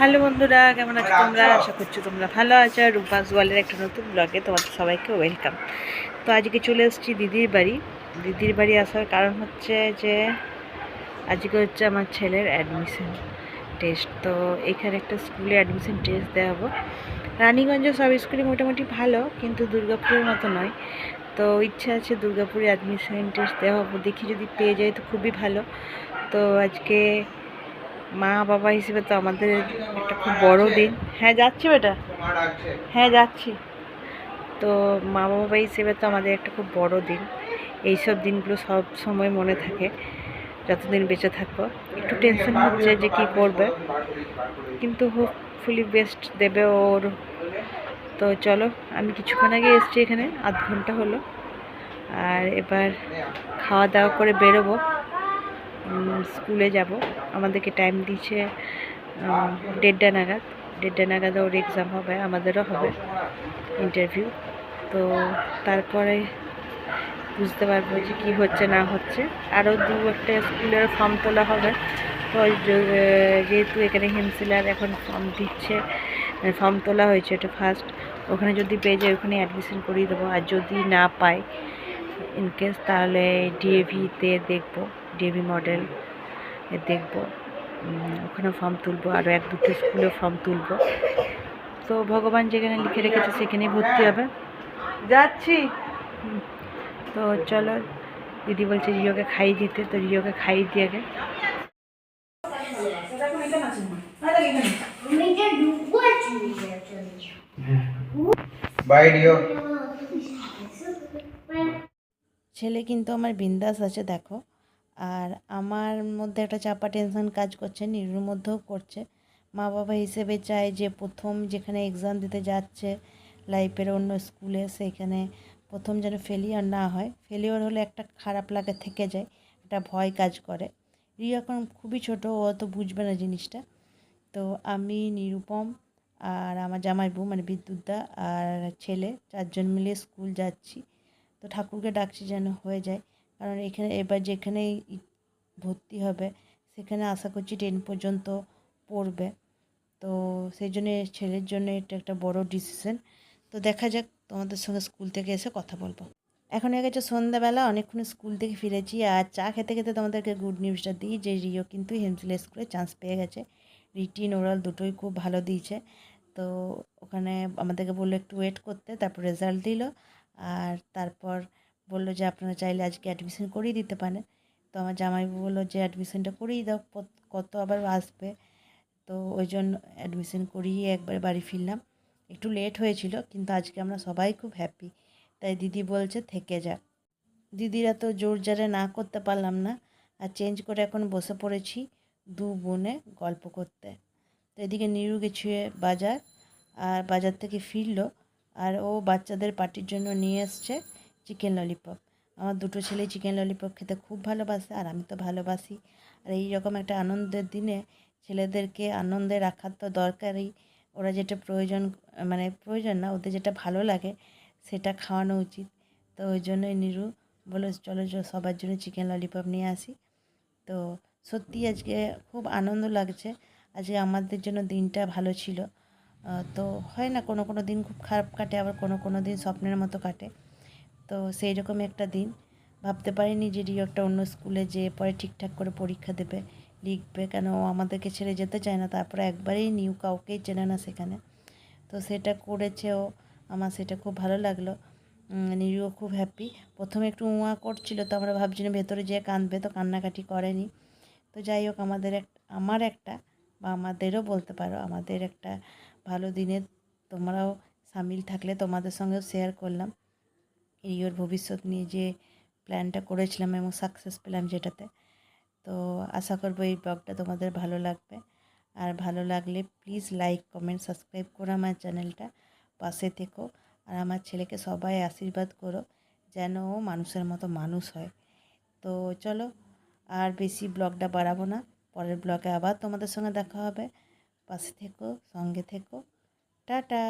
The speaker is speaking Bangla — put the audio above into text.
হ্যালো বন্ধুরা কেমন আছো তোমরা? আশা করছি তোমরা ভালো আছো। রূপাস ওয়ালের একটা নতুন ব্লগে তোমাদের সবাইকে ওয়েলকাম তো আজকে চলে এসেছি দিদির বাড়ি। দিদির বাড়ি আসার কারণ হচ্ছে যে আজকে হচ্ছে আমার ছেলের অ্যাডমিশন টেস্ট তো এখানে একটা স্কুলে অ্যাডমিশন টেস্ট দেওয়া হব রানীগঞ্জ সব স্কুলই মোটামুটি ভালো কিন্তু দুর্গাপুরের মতো নয়। তো ইচ্ছা আছে দুর্গাপুরে অ্যাডমিশন টেস্ট দেওয়া হব দেখি যদি পেয়ে যাই তো খুবই ভালো। তো আজকে মা বাবা হিসেবে তো আমাদের একটা খুব বড় দিন। হ্যাঁ যাচ্ছি বেটা। হ্যাঁ যাচ্ছি। তো মা বাবা হিসেবে তো আমাদের একটা খুব বড় দিন। এইসব দিনগুলো সব সময় মনে থাকে, যতদিন বেঁচে থাকব। একটু টেনশন হচ্ছে যে কি করবে। কিন্তু হোপফুলি বেস্ট দেবে ওর। তো চলো, আমি কিছুক্ষণ আগে এসেছি এখানে, আধ ঘণ্টা হলো। আর এবার খাওয়া দাওয়া করে বেরোবো। স্কুলে যাব। আমাদেরকে টাইম দিচ্ছে দেড়টা নাগাদ। দেড়টা নাগাদ ওর এক্সাম হবে, আমাদেরও হবে ইন্টারভিউ তো তারপরে বুঝতে পারব যে কী হচ্ছে, না হচ্ছে। আরও দু একটা স্কুলের ফর্ম তোলা হবে। তো যেহেতু এখানে হিমশিলার এখন ফর্ম দিচ্ছে ফর্ম তোলা হয়েছে এটা ফার্স্ট ওখানে যদি পেয়ে যায়, ওখানে অ্যাডমিশন করিয়ে দেবো। আর যদি না পাই ইনকেস তাহলে ডিএভিতে দেখব। ডিএভি মডেল এ দেখব। ওখানে ফর্ম তুলবো আরও এক দুটো স্কুলে ফর্ম তুলবো। তো ভগবান যেখানে লিখে রেখেছে সেখানেই ভর্তি হবে। যাচ্ছি। তো চলো দিদি বলছে রিওকে খাইয়ে দিতে তো রিওকে খাইয়ে দিয়ে আগে। ছেলে কিন্তু আমার বিন্দাস আছে দেখো। আর আমার মধ্যে একটা চাপা টেনশন কাজ করছে, নিরুর মধ্যেও করছে। মা বাবা হিসেবে চায় যে প্রথম যেখানে এক্সাম দিতে যাচ্ছে লাইফের অন্য স্কুলে সেখানে প্রথম যেন ফেলিওর না হয়। ফেলিওর হলে একটা খারাপ লাগা থেকে যায়, একটা ভয় কাজ করে। রিও এখন খুবই ছোট, ও অত বুঝবে না জিনিসটা। তো আমি নিরুপম আর আমার জামাইবু মানে বিদ্যুৎদা আর ছেলে, চারজন মিলে স্কুল যাচ্ছি। তো ঠাকুরকে ডাকছি যেন হয়ে যায়। কারণ এখানে এবার যেখানে ভর্তি হবে, সেখানে আশা করছি টেন পর্যন্ত পড়বে। তো সেই জন্যে ছেলের জন্য এটা একটা বড় ডিসিশন তো দেখা যাক তোমাদের সঙ্গে স্কুল থেকে এসে কথা বলব। এখন হয়ে গেছে সন্ধ্যাবেলা, অনেকক্ষণ স্কুল থেকে ফিরেছি আর চা খেতে খেতে তোমাদেরকে গুড নিউজটা দিই যে রিও কিন্তু হেমসিল স্কুলে চান্স পেয়ে গেছে। রিটিন ওরাল দুটোই খুব ভালো দিয়েছে। তো ওখানে আমাদেরকে বলল একটু ওয়েট করতে, তারপর রেজাল্ট দিল। আর তারপর বলল যে আপনারা চাইলে আজকে অ্যাডমিশন করিয়ে দিতে পারেন। তো আমার জামাই বলল যে অ্যাডমিশনটা করিয়ে দাও, কত- আবার আসবে। তো ওই জন্য অ্যাডমিশন করিয়ে একবার বাড়ি ফিরলাম। একটু লেট হয়েছিল, কিন্তু আজকে আমরা সবাই খুব হ্যাপি তাই দিদি বলছে থেকে যাক দিদিরা তো জোর জারে না করতে পারলাম না, আর চেঞ্জ করে এখন বসে পড়েছি দু বোনে গল্প করতে। তো এদিকে নিরু গেছুয়ে বাজার, আর বাজার থেকে ফিরলো, আর ও বাচ্চাদের পার্টির জন্য নিয়ে এসছে। চিকেন ললিপপ আমার দুটো ছেলে চিকেন ললিপপ খেতে খুব ভালোবাসে, আর আমি তো ভালোবাসি। আর এই রকম একটা আনন্দের দিনে ছেলেদেরকে আনন্দে রাখার তো দরকারই। ওরা যেটা প্রয়োজন মানে প্রয়োজন না, ওদের যেটা ভালো লাগে সেটা খাওয়ানো উচিত। তো ওই জন্যই নিরু বলো, চলো সবার জন্য চিকেন ললিপপ নিয়ে আসি। তো সত্যি আজকে খুব আনন্দ লাগছে। আজকে আমাদের জন্য দিনটা ভালো ছিল। তো হয় না, কোনো কোনো দিন খুব খারাপ কাটে, আবার কোনো কোনো দিন স্বপ্নের মতো কাটে। তো সেই রকম একটা দিন। ভাবতে পারিনি যে রিও একটা অন্য স্কুলে যেয়ে পরে ঠিকঠাক করে পরীক্ষা দেবে, লিখবে। কেন ও আমাদেরকে ছেড়ে যেতে চায় না, তারপরে একবারেই নিউ কাউকেই চেনে না সেখানে। তো সেটা করেছে ও, আমার সেটা খুব ভালো লাগল। নিরুও খুব হ্যাপি প্রথমে একটু উঁয়া করছিল, তো আমরা ভাবছিলাম ভেতরে যেয়ে কাঁদবে, তো কান্নাকাটি করেনি। তো যাই হোক, আমাদের এক, আমার একটা বা আমাদেরও বলতে পারো, আমাদের একটা ভালো দিনে তোমরাও সামিল থাকলে তোমাদের সঙ্গেও শেয়ার করলাম। রিওর ভবিষ্যৎ নিয়ে যে প্ল্যানটা করেছিলাম এবং সাকসেস পেলাম যেটাতে। তো আশা করব এই ব্লগটা তোমাদের ভালো লাগবে। আর ভালো লাগলে প্লিজ লাইক কমেন্ট সাবস্ক্রাইব করো আমার চ্যানেলটা পাশে থেকো। আর আমার ছেলেকে সবাই আশীর্বাদ করো যেন ও মানুষের মতো মানুষ হয়। তো চলো, আর বেশি ব্লগটা বাড়াবো না। পরের ব্লগে আবার তোমাদের সঙ্গে দেখা হবে। পাশে থেকো, সঙ্গে থেকো। টাটা!